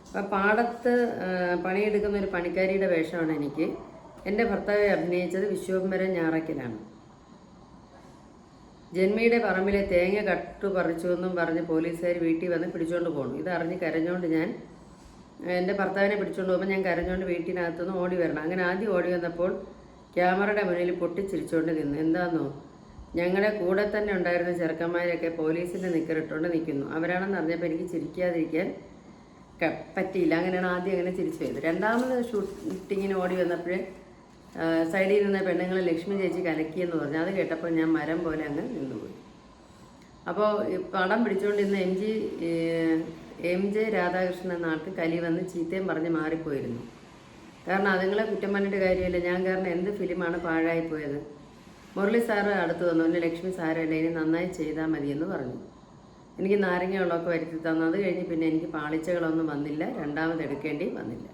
അപ്പോൾ പാടത്ത് പണിയെടുക്കുന്ന ഒരു പണിക്കാരിയുടെ വേഷമാണ് എനിക്ക്. എന്റെ ഭർത്താവ് അഭിനയിച്ചത് വിശ്വംബരൻ ഞാറയ്ക്കലാണ്. ജന്മിയുടെ പറമ്പിലെ തേങ്ങ കട്ടു പറിച്ചുവെന്നും പറഞ്ഞ് പോലീസുകാർ വീട്ടിൽ വന്ന് പിടിച്ചുകൊണ്ട് പോകണം ഇതറിഞ്ഞ് കരഞ്ഞുകൊണ്ട് ഞാൻ എന്റെ ഭർത്താവിനെ പിടിച്ചുകൊണ്ട് പോകുമ്പോൾ ഞാൻ കരഞ്ഞുകൊണ്ട് വീട്ടിനകത്തുനിന്ന് ഓടി വരണം. അങ്ങനെ ആദ്യം ഓടി വന്നപ്പോൾ ക്യാമറയുടെ മുന്നിൽ പൊട്ടിച്ചിരിച്ചുകൊണ്ട് നിന്നു. എന്താണെന്നോ ഞങ്ങളുടെ കൂടെ തന്നെ ഉണ്ടായിരുന്ന ചെറുക്കന്മാരെയൊക്കെ പോലീസിന്റെ നിക്കറിട്ടുകൊണ്ട് നിൽക്കുന്നു അവരാണെന്ന് അറിഞ്ഞപ്പോൾ എനിക്ക് ചിരിക്കാതിരിക്കാൻ പറ്റിയില്ല. അങ്ങനെയാണ് ആദ്യം അങ്ങനെ ചിരിച്ചു പോയത്. രണ്ടാമത് ഷൂട്ടിങ്ങിന് ഓടി വന്നപ്പോഴേ സൈഡിൽ നിന്ന് പെണ്ണുങ്ങളെ ലക്ഷ്മി ചേച്ചി കലക്കി എന്ന് പറഞ്ഞു. അത് കേട്ടപ്പോൾ ഞാൻ മരം പോലെ അങ്ങ് നിന്നുപോയി. അപ്പോൾ പടം പിടിച്ചുകൊണ്ടിരുന്ന M G M J Radhakrishnan നാട്ടിൽ കലി വന്ന് ചീത്തയും പറഞ്ഞ് മാറിപ്പോയിരുന്നു. കാരണം അതുങ്ങളെ കുറ്റം പറഞ്ഞിട്ട് കാര്യമില്ല. ഞാൻ കാരണം എന്ത് ഫിലിമാണ് പാഴായിപ്പോയത്? മുരളി സാറ് അടുത്ത് വന്നു. എന്നെ ലക്ഷ്മി സാരല്ല ഇനി നന്നായി ചെയ്താൽ മതിയെന്ന് പറഞ്ഞു. എനിക്ക് നാരങ്ങ വെള്ളമൊക്കെ വരുത്തി തന്നു. അത് കഴിഞ്ഞ് പിന്നെ എനിക്ക് പാളിച്ചകളൊന്നും വന്നില്ല. രണ്ടാമത് എടുക്കേണ്ടി വന്നില്ല.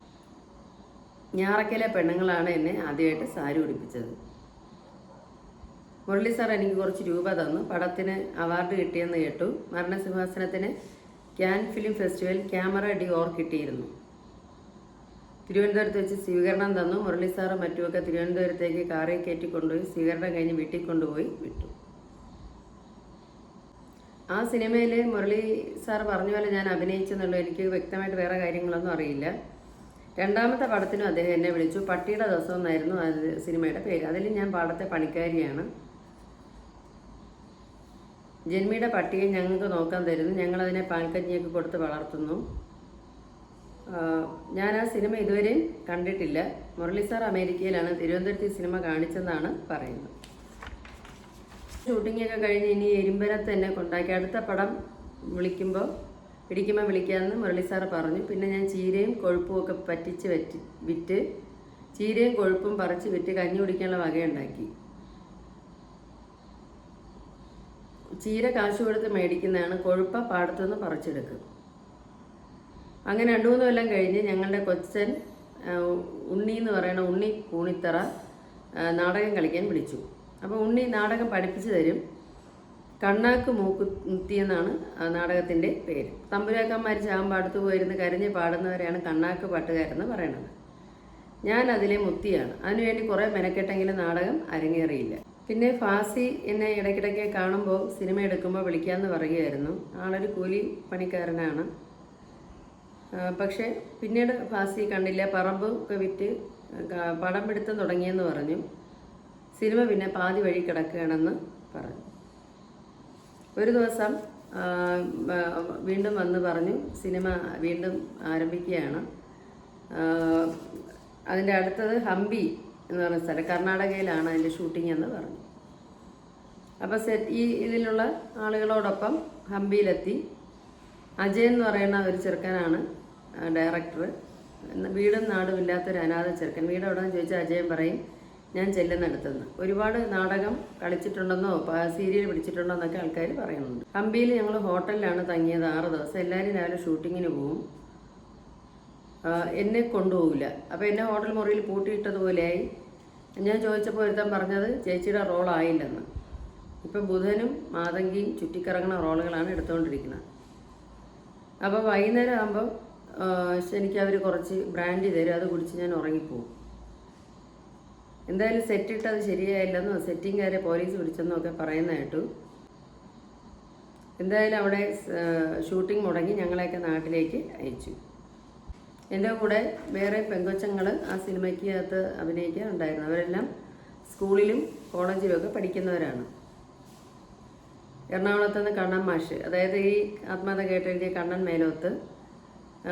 ഞാറക്കലെ പെണ്ണുങ്ങളാണ് എന്നെ ആദ്യമായിട്ട് സാരി ഉടുപ്പിച്ചത്. മുരളി സാർ എനിക്ക് കുറച്ച് രൂപ തന്നു. പടത്തിന് അവാർഡ് കിട്ടിയെന്ന് കേട്ടു. മരണസിംഹാസനത്തിന് Cannes film festival Camera d'Or കിട്ടിയിരുന്നു. തിരുവനന്തപുരത്ത് വെച്ച് സ്വീകരണം തന്നു. മുരളി സാറ് മറ്റുമൊക്കെ തിരുവനന്തപുരത്തേക്ക് കാറിൽ കയറ്റി കൊണ്ടുപോയി സ്വീകരണം കഴിഞ്ഞ് വീട്ടിൽ കൊണ്ടുപോയി വിട്ടു. ആ സിനിമയിൽ മുരളി സാർ പറഞ്ഞ പോലെ ഞാൻ അഭിനയിച്ചെന്നുള്ളൂ. എനിക്ക് വ്യക്തമായിട്ട് വേറെ കാര്യങ്ങളൊന്നും അറിയില്ല. രണ്ടാമത്തെ പടത്തിനും അദ്ദേഹം എന്നെ വിളിച്ചു. പട്ടിയുടെ ദിവസം എന്നായിരുന്നു അത് സിനിമയുടെ പേര്. അതിൽ ഞാൻ പാടത്തെ പണിക്കാരിയാണ്. ജന്മിയുടെ പട്ടിയെ ഞങ്ങൾക്ക് നോക്കാൻ തരുന്നു. ഞങ്ങളതിനെ പാൽക്കഞ്ഞിയൊക്കെ കൊടുത്ത് വളർത്തുന്നു. ഞാൻ ആ സിനിമ ഇതുവരെയും കണ്ടിട്ടില്ല. മുരളി സാർ അമേരിക്കയിലാണ് തിരുവനന്തപുരത്ത് സിനിമ കാണിച്ചെന്നാണ് പറയുന്നത്. ഷൂട്ടിങ്ങൊക്കെ കഴിഞ്ഞ് ഇനി എരുമ്പനത്തന്നെ കൊണ്ടാക്കി. അടുത്ത പടം വിളിക്കുമ്പോൾ പിടിക്കുമ്പോൾ വിളിക്കാമെന്ന് മുരളി സാറ് പറഞ്ഞു. പിന്നെ ഞാൻ ചീരയും കൊഴുപ്പും ഒക്കെ പറ്റിച്ച് വറ്റി വിറ്റ് ചീരയും കൊഴുപ്പും പറിച്ച് വിറ്റ് കഞ്ഞി കുടിക്കാനുള്ള വകയുണ്ടാക്കി. ചീര കാശ് കൊടുത്ത് മേടിക്കുന്നതാണ് കൊഴുപ്പ പാടത്തുനിന്ന് പറിച്ചെടുക്കും. അങ്ങനെ രണ്ടു മൂന്ന് കൊല്ലം കഴിഞ്ഞ് ഞങ്ങളുടെ കൊച്ചൻ ഉണ്ണി എന്ന് പറയുന്ന ഉണ്ണി കൂണിത്തറ നാടകം കളിക്കാൻ വിളിച്ചു. അപ്പോൾ ഉണ്ണി നാടകം പഠിപ്പിച്ചു തരും. കണ്ണാക്ക് മൂക്കുത്തി എന്നാണ് നാടകത്തിന്റെ പേര്. തമ്പുരാക്കന്മാർ ചാമ്പാടത്ത് പോയിരുന്ന് കരഞ്ഞ് പാടുന്നവരെയാണ് കണ്ണാക്ക് പാട്ടുകാരെന്ന് പറയണത്. ഞാൻ അതിലെ മുത്തിയാണ്. അതിനുവേണ്ടി കുറേ മെനക്കെട്ടെങ്കിലും നാടകം അരങ്ങേറിയില്ല. പിന്നെ ഫാസി എന്നെ ഇടയ്ക്കിടയ്ക്ക് കാണുമ്പോൾ സിനിമ എടുക്കുമ്പോൾ വിളിക്കാമെന്ന് പറയുമായിരുന്നു ആളൊരു കൂലി പണിക്കാരനാണ്. പക്ഷേ പിന്നീട് ഫാസി കണ്ടില്ല. പറമ്പ് ഒക്കെ വിറ്റ് പടം പിടുത്തം തുടങ്ങിയെന്ന് പറഞ്ഞു. സിനിമ പിന്നെ പാതി വഴി കിടക്കുകയാണെന്ന് പറഞ്ഞു. ഒരു ദിവസം വീണ്ടും വന്ന് പറഞ്ഞു സിനിമ വീണ്ടും ആരംഭിക്കുകയാണ്. അതിന്റെ അടുത്തത് ഹംപി എന്ന് പറഞ്ഞ സ്ഥലം കർണാടകയിലാണ് അതിന്റെ ഷൂട്ടിംഗ് എന്ന് പറഞ്ഞു. അപ്പോൾ സെറ്റ് ഈ ഇതിലുള്ള ആളുകളോടൊപ്പം ഹംപിയിലെത്തി. അജയ് എന്ന് പറയുന്ന ഒരു ചെറുക്കനാണ് ഡയറക്ടർ വീടും നാടും ഇല്ലാത്തൊരു അനാഥ ചെറുക്കൻ. വീട് എവിടെയെന്ന് ചോദിച്ചാൽ അജയൻ പറയും ഞാൻ ചെല്ലുന്നിടത്തുനിന്ന്. ഒരുപാട് നാടകം കളിച്ചിട്ടുണ്ടെന്നോ സീരിയൽ പിടിച്ചിട്ടുണ്ടോ എന്നൊക്കെ ആൾക്കാർ പറയുന്നുണ്ട്. ഹംപിയിൽ ഞങ്ങൾ ഹോട്ടലിലാണ് തങ്ങിയത് ആറ് ദിവസം. എല്ലാവരും രാവിലെ ഷൂട്ടിങ്ങിന് പോവും. എന്നെ കൊണ്ടുപോകില്ല അപ്പോൾ എന്നെ ഹോട്ടൽ മുറിയിൽ പൂട്ടിയിട്ടതുപോലെയായി. ഞാൻ ചോദിച്ചപ്പോൾ ഒരുത്തൻ പറഞ്ഞത് ചേച്ചിയുടെ റോളായില്ലെന്ന് ഇപ്പം ബുധനും മാതങ്കിയും ചുറ്റിക്കറങ്ങുന്ന റോളുകളാണ് എടുത്തുകൊണ്ടിരിക്കുന്നത്. അപ്പോൾ വൈകുന്നേരം ആകുമ്പോൾ എനിക്ക് അവർ കുറച്ച് ബ്രാൻഡി തരും. അത് കുടിച്ച് ഞാൻ ഉറങ്ങിപ്പോവും. എന്തായാലും സെറ്റ് ഇട്ടത് ശരിയായില്ലെന്നോ സെറ്റിംഗുകാരെ പോലീസ് പിടിച്ചെന്നോ ഒക്കെ എന്തായാലും അവിടെ ഷൂട്ടിംഗ് മുടങ്ങി ഞങ്ങളെയൊക്കെ നാട്ടിലേക്ക് അയച്ചു. എന്റെ കൂടെ വേറെ പെങ്കൊച്ചങ്ങൾ ആ സിനിമയ്ക്ക് അകത്ത് അഭിനയിക്കാറുണ്ടായിരുന്നു അവരെല്ലാം സ്കൂളിലും കോളേജിലും ഒക്കെ പഠിക്കുന്നവരാണ്. എറണാകുളത്ത് നിന്ന് കണ്ണൻ മാഷ് അതായത് ഈ ആത്മകഥ കേട്ടെഴുതിയ കണ്ണൻ മേലോത്ത്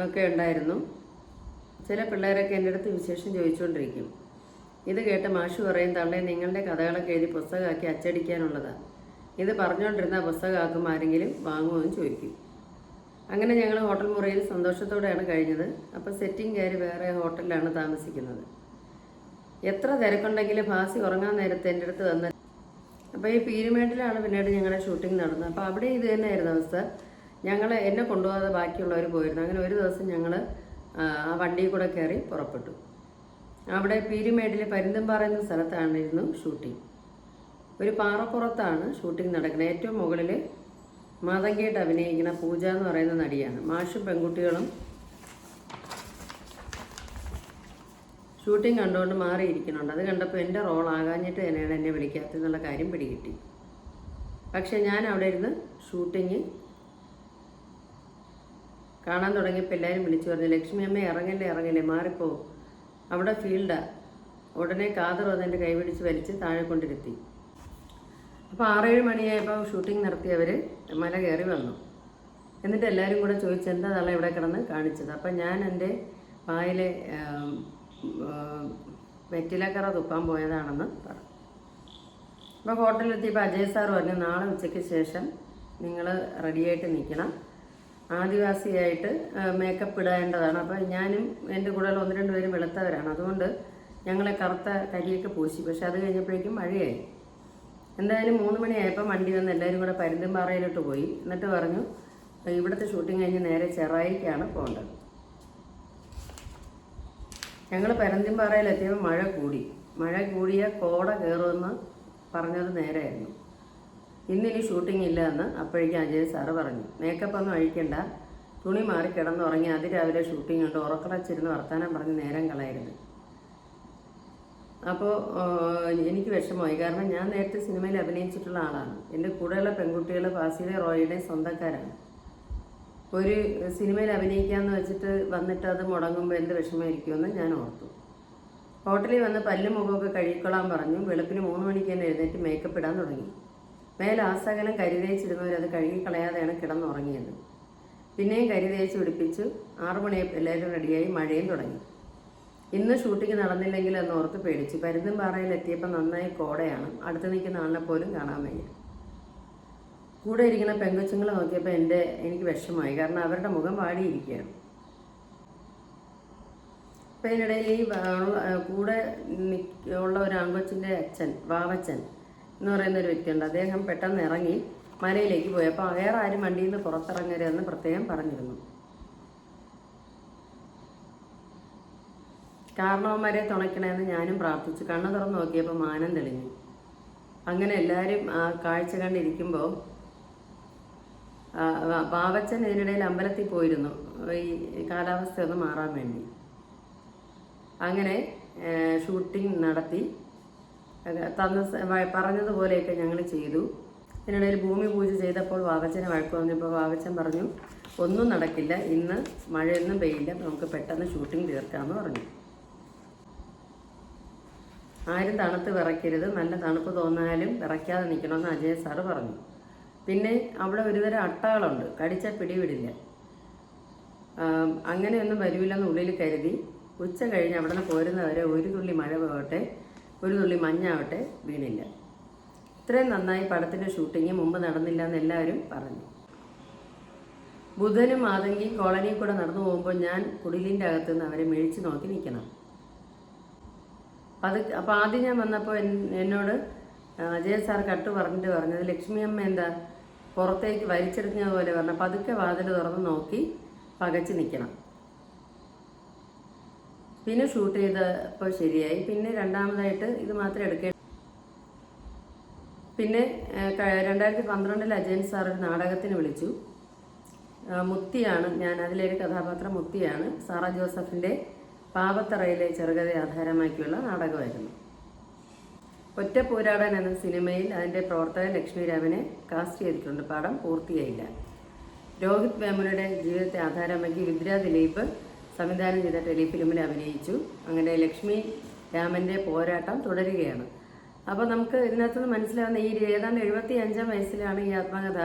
ഒക്കെ ഉണ്ടായിരുന്നു. ചില പിള്ളേരൊക്കെ എന്റെ അടുത്ത് വിശേഷം ചോദിച്ചുകൊണ്ടിരിക്കും. ഇത് കേട്ട് മാഷു പറയും തള്ളേ നിങ്ങളുടെ കഥകളൊക്കെ എഴുതി പുസ്തകമാക്കി അച്ചടിക്കാനുള്ളതാണ് ഇത് പറഞ്ഞുകൊണ്ടിരുന്ന പുസ്തകമാക്കും ആരെങ്കിലും വാങ്ങുമെന്ന് ചോദിക്കും. അങ്ങനെ ഞങ്ങൾ ഹോട്ടൽ മുറിയിൽ സന്തോഷത്തോടെയാണ് കഴിഞ്ഞത്. അപ്പോൾ സെറ്റിംഗ് കയറി വേറെ ഹോട്ടലിലാണ് താമസിക്കുന്നത്. എത്ര തിരക്കുണ്ടെങ്കിലും ഭാസി ഉറങ്ങാൻ നേരത്തെ എന്റെ അടുത്ത് വന്ന് അപ്പോൾ ഈ പീരുമേട്ടിലാണ് പിന്നീട് ഞങ്ങളുടെ ഷൂട്ടിംഗ് നടന്നത്. അപ്പോൾ അവിടെ ഇത് തന്നെയായിരുന്നു അവസ്ഥ. ഞങ്ങൾ എന്നെ കൊണ്ടുപോകാതെ ബാക്കിയുള്ളവർ പോയിരുന്നു. അങ്ങനെ ഒരു ദിവസം ഞങ്ങൾ ആ വണ്ടിയിൽ കൂടെ കയറി പുറപ്പെട്ടു. അവിടെ പീരുമേട്ടിൽ പരിന്തമ്പാറ എന്ന സ്ഥലത്താണിരുന്നു ഷൂട്ടിംഗ്. ഒരു പാറപ്പുറത്താണ് ഷൂട്ടിംഗ് നടക്കുന്നത്. ഏറ്റവും മുകളിൽ മാതങ്കേട്ട് അഭിനയിക്കുന്ന പൂജ എന്ന് പറയുന്ന നടിയാണ്. മാഷും പെൺകുട്ടികളും ഷൂട്ടിംഗ് കണ്ടുകൊണ്ട് മാറിയിരിക്കുന്നുണ്ട്. അത് കണ്ടപ്പോൾ എന്റെ റോൾ ആകാഞ്ഞിട്ട് തന്നെയാണ് എന്നെ വിളിക്കാത്തതെന്നുള്ള കാര്യം പിടികിട്ടി. പക്ഷേ ഞാൻ അവിടെ ഇരുന്ന് ഷൂട്ടിങ് കാണാൻ തുടങ്ങിയപ്പോൾ എല്ലാവരും വിളിച്ചു പറഞ്ഞു ലക്ഷ്മി അമ്മ ഇറങ്ങല്ലേ ഇറങ്ങല്ലേ മാറിപ്പോ. അവിടെ ഫീൽഡാ ഉടനെ കാതർ അതെന്റെ കൈപിടിച്ച് വലിച്ച് താഴെ കൊണ്ടിരുത്തി. അപ്പോൾ ആറേഴ് മണിയായപ്പോൾ ഷൂട്ടിംഗ് നടത്തിയവർ മല കയറി വന്നു. എന്നിട്ട് എല്ലാവരും കൂടെ ചോദിച്ചു എന്താ തള്ള ഇവിടെ കിടന്ന് കാണിച്ചത്? അപ്പം ഞാൻ എന്റെ വായിലെ വെറ്റിലക്കറ തുപ്പാൻ പോയതാണെന്ന് പറഞ്ഞു. അപ്പോൾ ഹോട്ടലിലെത്തിയപ്പോൾ അജയ് സാർ പറഞ്ഞു നാളെ ഉച്ചയ്ക്ക് ശേഷം നിങ്ങൾ റെഡിയായിട്ട് നിൽക്കണം. ആദിവാസിയായിട്ട് മേക്കപ്പ് ഇടേണ്ടതാണ്. അപ്പോൾ ഞാനും എന്റെ കൂടെ ഒന്ന് രണ്ട് പേരും വെളുത്തവരാണ്. അതുകൊണ്ട് ഞങ്ങളെ കറുത്ത കരിയൊക്കെ പൂശി. പക്ഷെ അത് കഴിഞ്ഞപ്പോഴേക്കും മഴയായി. എന്തായാലും മൂന്ന് മണിയായപ്പോൾ വണ്ടി വന്ന് എല്ലാവരും കൂടെ പരുന്തുംപാറയിലോട്ട് പോയി. എന്നിട്ട് പറഞ്ഞു ഇവിടുത്തെ ഷൂട്ടിംഗ് കഴിഞ്ഞ് നേരെ ചെറായിക്കാണ് പോകേണ്ടത്. ഞങ്ങൾ പരുന്തിൻപാറയിലെത്തിയപ്പോൾ മഴ കൂടി. മഴ കൂടിയ കോട കയറുമെന്ന് പറഞ്ഞത് നേരെയായിരുന്നു. ഇന്നിനി ഷൂട്ടിംഗ് ഇല്ല എന്ന് അപ്പോഴേക്കും അജയ് സാറ് പറഞ്ഞു. മേക്കപ്പ് ഒന്നും അഴിക്കണ്ട. തുണി മാറി കിടന്നുറങ്ങി അതിരാവിലെ ഷൂട്ടിംഗ് ഉണ്ട്. ഉറക്കടച്ചിരുന്ന് വർത്താനം പറഞ്ഞ് നേരം കളയരുത്. അപ്പോൾ എനിക്ക് വിഷമമായി. കാരണം ഞാൻ നേരത്തെ സിനിമയിൽ അഭിനയിച്ചിട്ടുള്ള ആളാണ്. എന്റെ കൂടെയുള്ള പെൺകുട്ടികൾ ഫാസിലെ റോയിയുടെ സ്വന്തക്കാരാണ്. ഒരു സിനിമയിൽ അഭിനയിക്കാമെന്ന് വെച്ചിട്ട് വന്നിട്ട് അത് മുടങ്ങുമ്പോൾ എന്ത് വിഷമമായിരിക്കുമെന്ന് ഞാൻ ഓർത്തു. ഹോട്ടലിൽ വന്ന് പല്ലും മുഖമൊക്കെ കഴുകിക്കൊള്ളാൻ പറഞ്ഞു. വെളുപ്പിന് മൂന്ന് മണിക്ക് തന്നെ എഴുന്നേറ്റ് മേക്കപ്പ് ഇടാൻ തുടങ്ങി. മേൽ കരുതേച്ചിരുന്നവരത് കരിതേച്ചിരുന്നവർ അത് കഴുകി കളയാതെയാണ് കിടന്നുറങ്ങിയത്. പിന്നെയും കരിതേച്ച് പിടിപ്പിച്ചു. ആറു മണിയായി എല്ലാവരും റെഡിയായി. മഴയും തുടങ്ങി. ഇന്ന് ഷൂട്ടിംഗ് നടന്നില്ലെങ്കിൽ എന്ന് ഓർത്ത് പേടിച്ചു. പരുന്തുംപാറയിൽ എത്തിയപ്പോൾ നന്നായി കോടയാണ്. അടുത്ത് നിൽക്കുന്ന ആളിനെ പോലും കാണാൻ വയ്യ. കൂടെ ഇരിക്കുന്ന പെങ്കൊച്ചുങ്ങളെ നോക്കിയപ്പോൾ എന്റെ എനിക്ക് വിഷമമായി. കാരണം അവരുടെ മുഖം വാടിയിരിക്കുകയാണ്. അപ്പം ഇതിനിടയിൽ ഈ കൂടെ ഉള്ള ഒരു ആൺകൊച്ചിന്റെ അച്ഛൻ വാവച്ചൻ എന്ന് പറയുന്ന ഒരു വ്യക്തിയുണ്ട്. അദ്ദേഹം പെട്ടെന്ന് ഇറങ്ങി മലയിലേക്ക് പോയി. അപ്പോൾ വേറെ ആരും വണ്ടിയിൽ നിന്ന് പുറത്തിറങ്ങരുതെന്ന് പ്രത്യേകം പറഞ്ഞിരുന്നു. കാരണവന്മാരെ തുണയ്ക്കണമെന്ന് ഞാനും പ്രാർത്ഥിച്ചു. കണ്ണു തുറന്ന് നോക്കിയപ്പോൾ മാനം തെളിഞ്ഞു. അങ്ങനെ എല്ലാവരും ആ കാഴ്ച കണ്ടിരിക്കുമ്പോൾ ബാവച്ചൻ ഇതിനിടയിൽ അമ്പലത്തിൽ പോയിരുന്നു. ഈ കാലാവസ്ഥ ഒന്ന് മാറാൻ വേണ്ടി. അങ്ങനെ ഷൂട്ടിംഗ് നടത്തി. തന്ന പറഞ്ഞതുപോലെയൊക്കെ ഞങ്ങൾ ചെയ്തു. ഇതിനിടയിൽ ഭൂമി പൂജ ചെയ്തപ്പോൾ വാവച്ചനെ വഴക്ക് പറഞ്ഞപ്പോൾ വാവച്ചൻ പറഞ്ഞു ഒന്നും നടക്കില്ല. ഇന്ന് മഴയൊന്നും പെയ്യില്ല. നമുക്ക് പെട്ടെന്ന് ഷൂട്ടിംഗ് തീർക്കാമെന്ന് പറഞ്ഞു. ആരും തണുത്ത് വിറയ്ക്കരുത്. നല്ല തണുപ്പ് തോന്നാലും വിറയ്ക്കാതെ നിൽക്കണമെന്ന് അജയ് സാറ് പറഞ്ഞു. പിന്നെ അവിടെ ഒരുതരം അട്ടകളുണ്ട്. കടിച്ച പിടിവിടില്ല. അങ്ങനെയൊന്നും വരില്ലെന്ന് ഉള്ളിൽ കരുതി. ഉച്ച കഴിഞ്ഞ് അവിടെ നിന്ന് പോരുന്നവരെ ഒരു തുള്ളി മഴ പോകട്ടെ ഒരു തുള്ളി മഞ്ഞാവട്ടെ വീണില്ല. ഇത്രയും നന്നായി പടത്തിന്റെ ഷൂട്ടിങ് മുമ്പ് നടന്നില്ല എന്ന് എല്ലാവരും പറഞ്ഞു. ബുധനും മാതങ്കിയും കോളനിയിൽ കൂടെ നടന്നു പോകുമ്പോൾ ഞാൻ കുടിലിന്റെ അകത്ത് നിന്ന് അവരെ മേടിച്ച് നോക്കി നിൽക്കണം. അത് അപ്പോൾ ആദ്യം ഞാൻ വന്നപ്പോൾ എന്നോട് അജയ് സാർ കട്ട് പറഞ്ഞിട്ട് പറഞ്ഞത് ലക്ഷ്മി അമ്മ എന്താ പുറത്തേക്ക് വലിച്ചെടുക്കുന്നത് പോലെ പറഞ്ഞു പതുക്കെ വാതിൽ തുറന്ന് നോക്കി പകച്ച് നിൽക്കണം. പിന്നെ ഷൂട്ട് ചെയ്തപ്പോൾ ശരിയായി. പിന്നെ രണ്ടാമതായിട്ട് ഇത് മാത്രം എടുക്കേ പിന്നെ രണ്ടായിരത്തി പന്ത്രണ്ടിൽ അജയൻ സാർ ഒരു നാടകത്തിന് വിളിച്ചു. മുത്തിയാണ്. ഞാൻ അതിലൊരു കഥാപാത്രം മുത്തിയാണ്. സാറ ജോസഫിന്റെ പാവത്തറയിലെ ചെറുകഥ ആധാരമാക്കിയുള്ള നാടകമായിരുന്നു. ഒറ്റ പോരാടൻ എന്ന സിനിമയിൽ അതിന്റെ പ്രവർത്തകൻ ലക്ഷ്മി രാമനെ കാസ്റ്റ് ചെയ്തിട്ടുണ്ട്. പടം പൂർത്തിയായില്ല. രോഹിത് വേമുലയുടെ ജീവിതത്തെ ആധാരമാക്കി വിദ്ര ദിലീപ് സംവിധാനം ചെയ്ത ടെലിഫിലിമിൽ അഭിനയിച്ചു. അങ്ങനെ ലക്ഷ്മി രാമന്റെ പോരാട്ടം തുടരുകയാണ്. അപ്പോൾ നമുക്ക് ഇതിനകത്തുനിന്ന് മനസ്സിലാവുന്ന ഈ ഏതാണ്ട് എഴുപത്തി അഞ്ചാം വയസ്സിലാണ് ഈ ആത്മകഥ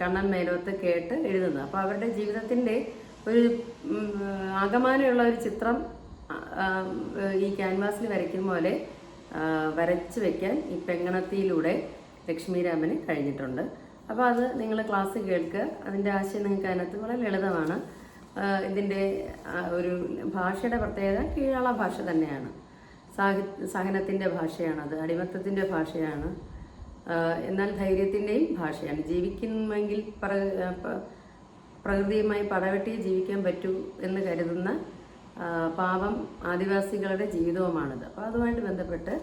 കണ്ണൻ മേലോത്ത് കേട്ട് എഴുതുന്നത്. അപ്പോൾ അവരുടെ ജീവിതത്തിന്റെ ഒരു ആകമാനമുള്ള ഒരു ചിത്രം ഈ ക്യാൻവാസിൽ വരയ്ക്കും പോലെ വരച്ചു വെക്കാൻ ഈ പെങ്ങണത്തിയിലൂടെ ലക്ഷ്മീരാമന് കഴിഞ്ഞിട്ടുണ്ട്. അപ്പോൾ അത് നിങ്ങൾ ക്ലാസ് കേൾക്കുക. അതിന്റെ ആശയം നിങ്ങൾക്ക് അതിനകത്ത് വളരെ ലളിതമാണ്. ഇതിന്റെ ഒരു ഭാഷയുടെ പ്രത്യേകത കീഴാള ഭാഷ തന്നെയാണ്. സാഹി സഹനത്തിന്റെ ഭാഷയാണത് അടിമത്തത്തിന്റെ ഭാഷയാണ്. എന്നാൽ ധൈര്യത്തിന്റെയും ഭാഷയാണ്. ജീവിക്കുമെങ്കിൽ പ്ര പ്രകൃതിയുമായി പടവെട്ടി ജീവിക്കാൻ പറ്റൂ എന്ന് കരുതുന്ന പാവം ആദിവാസികളുടെ ജീവിതവുമാണിത്. അപ്പോൾ അതുമായിട്ട് ബന്ധപ്പെട്ട്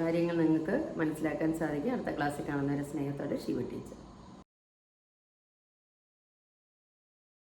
കാര്യങ്ങൾ നിങ്ങൾക്ക് മനസ്സിലാക്കാൻ സാധിക്കും. അടുത്ത ക്ലാസ്സിൽ കാണുന്നവരെ സ്നേഹത്തോടെ ശിവ ടീച്ചർ.